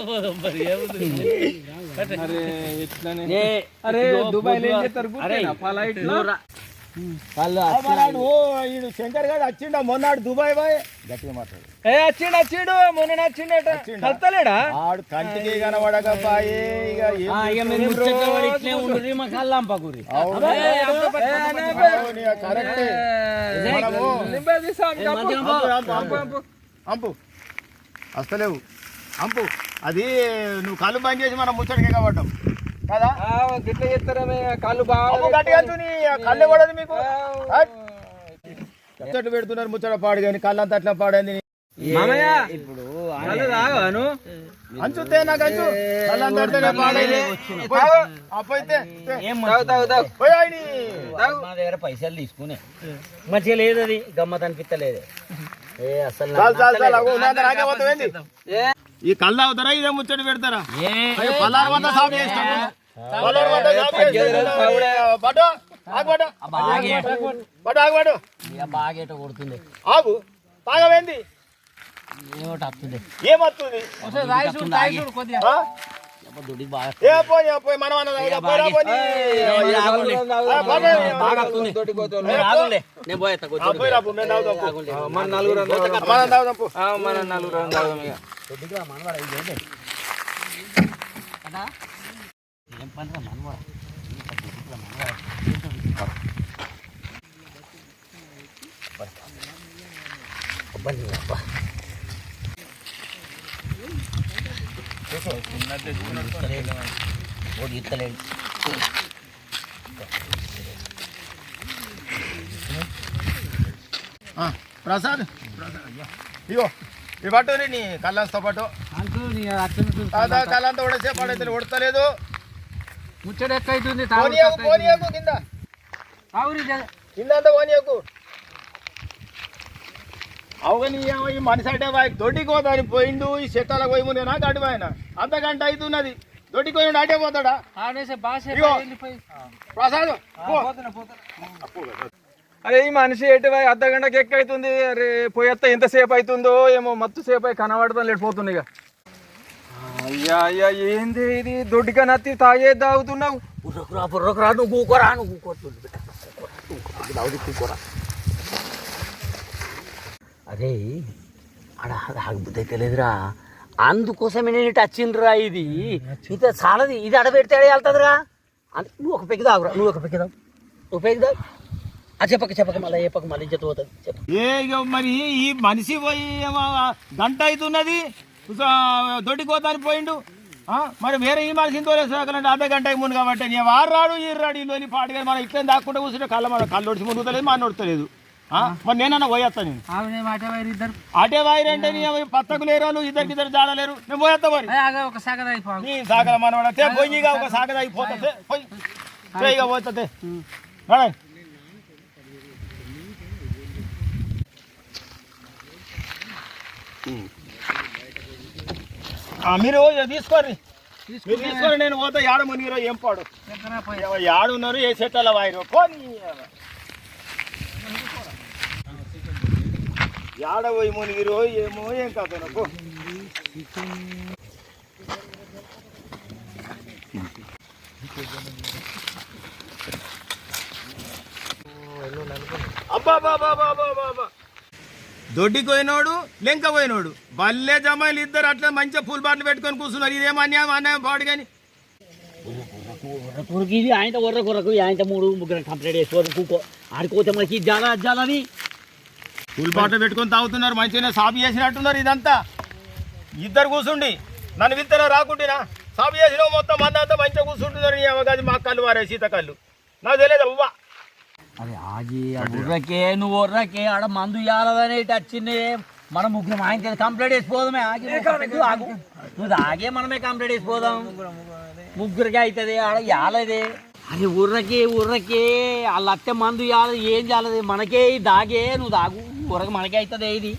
పోదాం మరి ఏముంది కట్టే. అరే ఇట్లానే ఏ, అరే దుబాయ్లో ఏం చేస్తారు అరే? ఫ్లైట్లో? వాళ్ళు శంకర్ గారు వచ్చిండా మొన్నాడు దుబాయ్ బాయ్ గట్టిగా మాట్లాడు. ఏ వచ్చిండు వచ్చిండు మొన్న వచ్చిండట వచ్చిండా? కలుతలేడా ఆడు కంటికి కనబడక ఇక ఇక మీరు ముచ్చట్లు ఇట్లే కరెక్టే. అంపు, అంపు, అంపు అది నువ్వు కళ్ళు బంద్ చేసి మనం ముచ్చడికే కాబట్టాం కదా? గిట్ల చేస్తారమే కాళ్ళు బాగా అప్పు గట్టిగా అంచుని, ఆ కళ్ళు పడదు మీకు? హట్. ముచ్చట్లు పెడుతున్నారు ముచ్చట పాడు కానీ కళ్ళు అంతా అట్లా పాడైంది మామయ్య ఇప్పుడు అంచుతే నాకు అంచు కళ్ళు అంతా అట్లనే పాడైంది అప్పు అయితే తే. ఏం తాగు తాగు తాగు. పోయి ఆయన్ని. మా దగ్గర పైసలు తీసుకునే. మంచిగా లేదు అది గమ్మత్ అనిపించలేదు ఏ అసలు ఈ కళ్ళు అవుతారా ఇదే ముచ్చట పెడతారా? వంద సాగు చేస్తాడు పల్లారు వంద సాగు చేస్తాడు పట్టు ఆగు పట్టు. బాగా పట్టు ఆగు పట్టు. ఇక బాగా ఎట కొడుతుంది. ఆగు. తాగవేంది? ఏమిటి వస్తుంది ఆ? దుడ్డి బాగా ఏ పోయి పోయి మనం అన్నది. ఆ, పోనీ. బాగా వస్తుంది ఏ, పో. ఆగులే నేను పోయేస్తా ఆ, పోయిరా పో, మేము తాగుతాం పో. మన నలుగురు మనం తాగుదాం పో. మన నలుగురు తాగుదాం ఇక ఏం పని రా మనవరా ఓడి ప్రసాద్. ఇగో ఈ పట్టు నీ, కళ్ళంతో పట్టు తాత కళ్ళంతా. ఉడసే పడైతే ఉడతలేదు. ముచ్చట ఎక్కైతుంది కింద. కింద అంతా పోనీయకు. అవుగని ఈ మనిషి అంటే వాయి దొడ్డికి పోతాని పోయిండు ఈ చెట్టాలకు పోయి ముందే నాకు అటు ఆయన గంట అవుతున్నది దొడ్డికి పోయిండు అటే పోతాడా ప్రసాద్. అరే ఈ మనిషి ఎటు పోయి అర్ధ గంటకి ఎక్కైతుంది? అరే పోయేత్త ఎంతసేపు అవుతుందో ఏమో మత్తు సేపు అయి కనబడతాం లేకపోతుంది ఇక అయ్యా అయ్యా ఏంది ఇది? దొడ్డిగా నత్తి తాగే తాగుతున్నావు? బుర్రకురా బుర్రకురా నువ్వు కూకోరా నువ్వు కూకోరా కూకోరా అరే ఆడ ఆగబుద్ధి అయితే లేదురా. అందుకోసమే నేను ఇటు వచ్చిండ్రా ఇది. ఇది చాలది. ఇది అడబెడితే అడే వెళ్తుందిరా. అంత నువ్వు ఒక పెగ్గి తాగురా నువ్వు ఒక పెగ్గి తాగు. ఒక పెగ్గి తాగు. ఆ చెప్పక చెప్పక మళ్ళీ చెప్పక మళ్ళీ చెత్త పోతుంది. చెప్ప. ఏ మరి ఈ మనిషి పోయి గంట అవుతున్నది. ఇక దొడ్డికి పోతాని పోయిండు. ఆ, మరి వేరే ఈ మనిషిని తోలేసాకంటే అర్ధ గంట ముందు కాబట్టి వారు రాడు ఈ రాడు ఇల్లు పాటగా మనం ఇట్లా దాక్కుంటే కూర్చుంటే కళ్ళ మన కళ్ళు ఒడిచి మునుగుతలేదు మన నొడతలేదు మరి నేనన్నా పోయేస్తా నేను? అటే నీ అవి పత్తకు లేరు వాళ్ళు ఇద్దరికి ఇద్దరు జాడలేరు. నేను పోయేస్తా మరి. ఒక సగద నీ సాగల మనవాడ? పొయ్యిగా ఒక సాగద అయిపోతుంది పోయి. పోయిగా పోతుంది మీరు తీసుకోర్రి. మీరు తీసుకోండి నేను పోతా యాడ మునిగిరో ఏం పాడు. యాడు ఉన్నారు ఏ చెట్ల వాయిరు పోనీ యాడ పోయి మునిగిరో ఏమో ఏం కాదు పో అబ్బా బాబా బాబా బాబా దొడ్డికి పోయినోడు లెంక పోయినోడు బల్లే జమాయిలు ఇద్దరు అట్లా మంచిగా పూల్ బాటలు పెట్టుకొని కూర్చున్నారు. ఇదేం అన్యాయం? అన్యాయం పాడు కానీ ఇది ఆయన ఒర్ర కొరకు ఆయన మూడు ముగ్గురు కంప్లీట్ చేసుకోవాలి కూకో. ఆడిపోతే మనకి ఇది జాలా అది జాలని పూల్ బాటలు పెట్టుకొని తాగుతున్నారు మంచిగా సాపు చేసినట్టున్నారు ఇదంతా. ఇద్దరు కూర్చుండి నన్ను విత్తన రాకుంటేనా సాపు చేసిన మొత్తం మందంతా మంచిగా కూర్చుంటున్నారు నీ అవగాది మా కళ్ళు వారే సీత కళ్ళు నాకు తెలియదు అవ్వ. అరే ఆగి ఆ నువ్వు ఉర్రకే ఆడ మందు ఇవ్వాలదని వచ్చింది. మనం ముగ్గురు ఆయన కంప్లీట్ చేసిపోదామే ఆగి నువ్వు ఆగు. నువ్వు ఆగే మనమే కంప్లీట్ చేసిపోదాం ముగ్గురికి అవుతుంది ఆడ ఇవ్వాలది అది ఉర్రకే ఉర్రకే వాళ్ళ అత్తే మందు ఇవ్వాలి ఏం చేయాలి మనకే దాగే నువ్వు దాగు ఉర్రక మనకే అవుతుంది ఇది